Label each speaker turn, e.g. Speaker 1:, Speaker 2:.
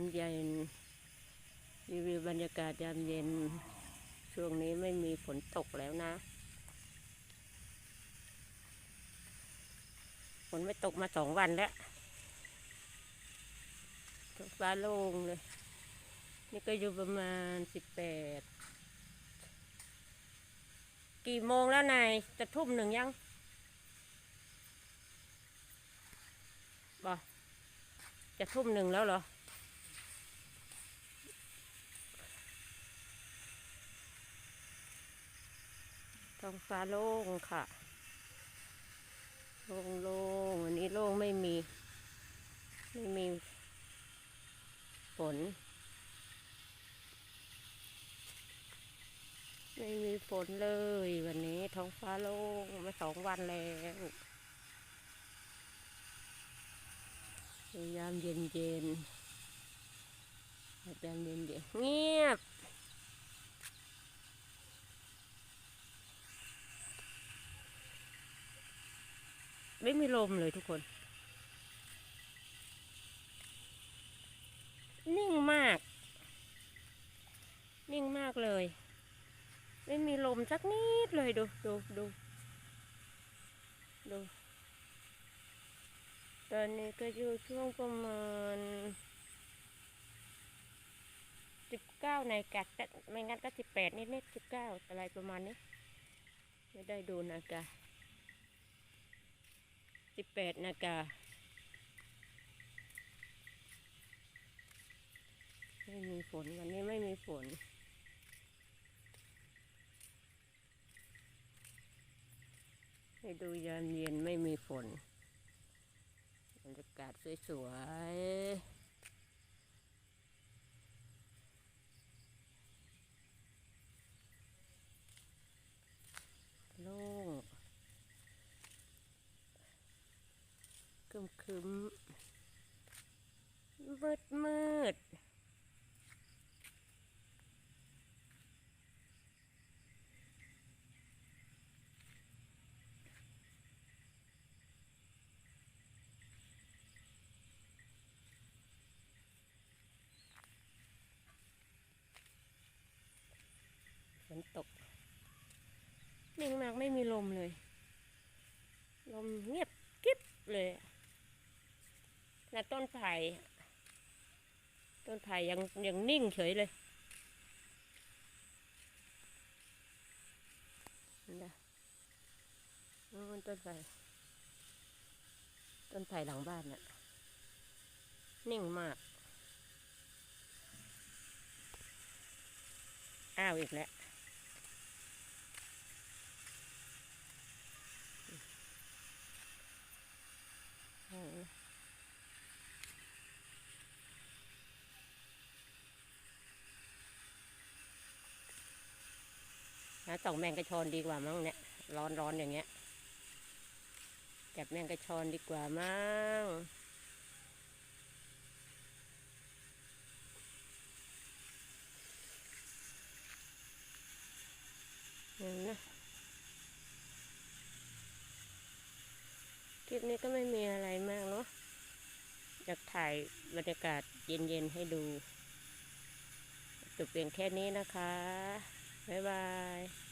Speaker 1: ามเย็นรีวิวบรรยากาศยามเย็น ช่วงนี้ไม่มีฝนตกแล้วนะ ฝนไม่ตกมาสองวันแล้วท้องฟ้าโล่งเลย นี่ก็อยู่ประมาณสิบแปดกี่โมงแล้วนาย จะทุ่มหนึ่งยังบอจะทุ่มหนึ่งแล้วเหรอ ท้องฟ้าโล่งค่ะ โล่งโล่งวันนี้โล่งไม่มี ไม่มีฝน ไม่มีฝนเลยวันนี้ท้องฟ้าโล่งมาสองวันแล้วยามเย็นเย็นๆยามเย็นเย็นๆเงียบ ไม่มีลมเลยทุกคน นิ่งมาก นิ่งมากเลย ไม่มีลมสักนิดเลยดูดูดูดู ตอนนี้ก็อยู่ช่วงประมาณสิบเก้าในกัดไม่งั้นก็สิบแปดนิดนิดสิบเก้าอะไรประมาณนี้ ไม่ได้ดูนาฬิกา สิบแปดนาฬิกาไม่มีฝนวันนี้ไม่มีฝน ให้ดูยามเย็นไม่มีฝนบรรยากาศสวยๆโล่ง คึมคึมมืดมืดฝนตกนิ่งมากไม่มีลมเลย ลมเงียบกิ๊บเลยอะะต้นไผ่ต้นไผ่ยังยังนิ่งเฉยเลยเห็นปะโอ้ต้นไผ่ต้นไผ่หลังบ้านน่ะนิ่งมาก อ้าวอีกแล้ว โอ้ย หาส่องแมงกระชอนดีกว่ามั้งเนี่ย ร้อนร้อนอย่างเงี้ยจับแมงกระชอนดีกว่ามั้งเห็นนะคลิปนี้ก็ไม่มีอะไรมากเนาะอยากถ่ายบรรยากาศเย็นๆให้ดูจบเพียงแค่นี้นะคะ บ๊ายบาย